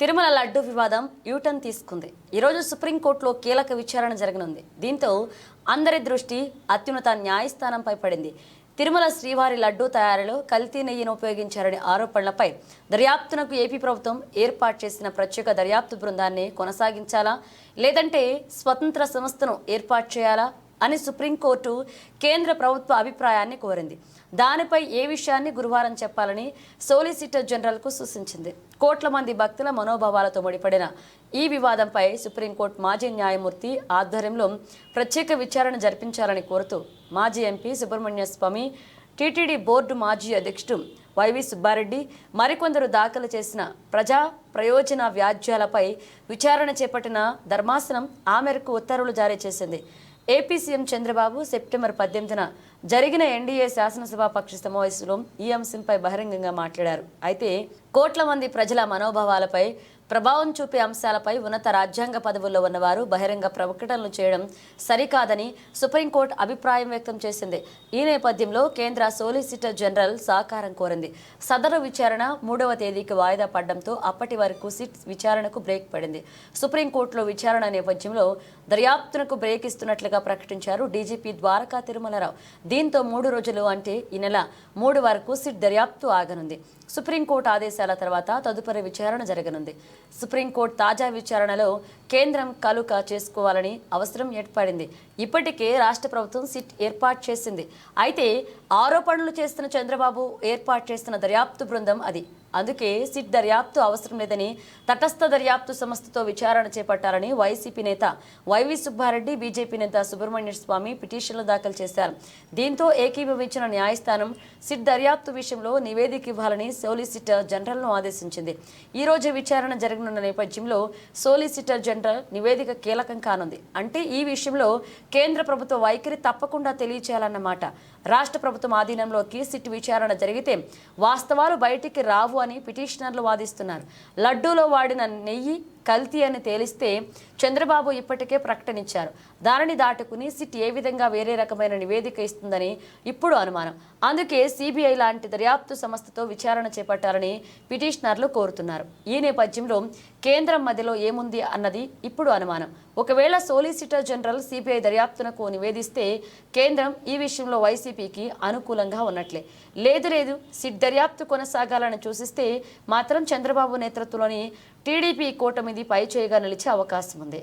తిరుమల లడ్డు వివాదం యూటర్న్ తీసుకుంది. ఈరోజు సుప్రీంకోర్టులో కీలక విచారణ జరగనుంది. దీంతో అందరి దృష్టి అత్యున్నత న్యాయస్థానంపై పడింది. తిరుమల శ్రీవారి లడ్డూ తయారీలో కల్తీ నెయ్యిని ఉపయోగించారనే ఆరోపణలపై దర్యాప్తునకు ఏపీ ప్రభుత్వం ఏర్పాటు చేసిన ప్రత్యేక దర్యాప్తు బృందాన్ని కొనసాగించాలా? లేదంటే స్వతంత్ర సంస్థను ఏర్పాటు చేయాలా? అని సుప్రీంకోర్టు కేంద్ర ప్రభుత్వ అభిప్రాయాన్ని కోరింది. దానిపై ఏ విషయాన్ని గురువారం చెప్పాలని సోలిసిటర్ జనరల్కు సూచించింది. కోట్ల మంది భక్తుల మనోభావాలతో ముడిపడిన ఈ వివాదంపై సుప్రీంకోర్టు మాజీ న్యాయమూర్తి ఆధ్వర్యంలో ప్రత్యేక విచారణ జరిపించాలని కోరుతూ మాజీ MP Subramanian Swamy TTD board మాజీ అధ్యక్షుడు వైవి సుబ్బారెడ్డి మరికొందరు దాఖలు చేసిన ప్రజా ప్రయోజన వ్యాజ్యాలపై విచారణ చేపట్టిన ధర్మాసనం ఆ మేరకు ఉత్తర్వులు జారీ చేసింది. ఏపీ సీఎం చంద్రబాబు సెప్టెంబర్ పద్దెనిమిదిన జరిగిన ఎన్డీఏ శాసనసభ పక్ష సమావేశంలో ఈ అంశంపై బహిరంగంగా మాట్లాడారు. అయితే కోట్ల మంది ప్రజల మనోభావాలపై ప్రభావం చూపే అంశాలపై ఉన్నత రాజ్యాంగ పదవుల్లో ఉన్నవారు బహిరంగ ప్రకటనలు చేయడం సరికాదని సుప్రీంకోర్టు అభిప్రాయం వ్యక్తం చేసింది. ఈ నేపథ్యంలో కేంద్ర సోలిసిటర్ జనరల్ సహకారం కోరింది. సదరు విచారణ మూడవ తేదీకి వాయిదా పడడంతో అప్పటి వరకు సిట్ విచారణకు బ్రేక్ పడింది. సుప్రీంకోర్టులో విచారణ నేపథ్యంలో దర్యాప్తునకు బ్రేక్ ఇస్తున్నట్లుగా ప్రకటించారు డీజీపీ ద్వారకా తిరుమలరావు. దీంతో మూడు రోజులు అంటే ఈ నెల మూడు వరకు సిట్ దర్యాప్తు ఆగనుంది. సుప్రీంకోర్టు ఆదేశాల తర్వాత తదుపరి విచారణ జరగనుంది. సుప్రీంకోర్టు తాజా విచారణలో కేంద్రం కలుక చేసుకోవాలని అవసరం ఏర్పడింది. ఇప్పటికే రాష్ట్ర ప్రభుత్వం సిట్ ఏర్పాటు చేసింది. అయితే ఆరోపణలు చేస్తున్న చంద్రబాబు ఏర్పాటు చేస్తున్న దర్యాప్తు బృందం అది. అందుకే సిట్ దర్యాప్తు అవసరం లేదని తటస్థ దర్యాప్తు సంస్థతో విచారణ చేపట్టాలని వైసీపీ నేత వైవి సుబ్బారెడ్డి బీజేపీ నేత సుబ్రహ్మణ్య స్వామి పిటిషన్లు దాఖలు చేశారు. దీంతో ఏకీభవించిన న్యాయస్థానం సిట్ దర్యాప్తు విషయంలో నివేదిక ఇవ్వాలని సోలిసిటర్ జనరల్ను ఆదేశించింది. ఈ రోజు విచారణ జరగనున్న నేపథ్యంలో సోలిసిటర్ జనరల్ నివేదిక కీలకం కానుంది. అంటే ఈ విషయంలో కేంద్ర ప్రభుత్వ వైఖరి తప్పకుండా తెలియచేయాలన్నమాట. రాష్ట్ర ప్రభుత్వం ఆధీనంలోకి సిట్ విచారణ జరిగితే వాస్తవాలు బయటికి రావు అని పిటిషనర్లు వాదిస్తున్నారు. లడ్డూలో వాడిన నెయ్యి కల్తీ అని తేలిస్తే చంద్రబాబు ఇప్పటికే ప్రకటనిచ్చారు. దానిని దాటుకుని సిట్ ఏ విధంగా వేరే రకమైన నివేదిక ఇస్తుందని ఇప్పుడు అనుమానం. అందుకే సిబిఐ లాంటి దర్యాప్తు సంస్థతో విచారణ చేపట్టాలని పిటిషనర్లు కోరుతున్నారు. ఈ నేపథ్యంలో కేంద్రం మధ్యలో ఏముంది అన్నది ఇప్పుడు అనుమానం. ఒకవేళ సోలిసిటర్ జనరల్ సిబిఐ దర్యాప్తునకు నివేదిస్తే కేంద్రం ఈ విషయంలో వైసీపీకి అనుకూలంగా ఉన్నట్లే. లేదు లేదు సిట్ దర్యాప్తు కొనసాగాలని చూసిస్తే మాత్రం చంద్రబాబు నేతృత్వంలోని టీడీపీ కూటమిది పై చేయగా నిలిచే అవకాశం ఉంది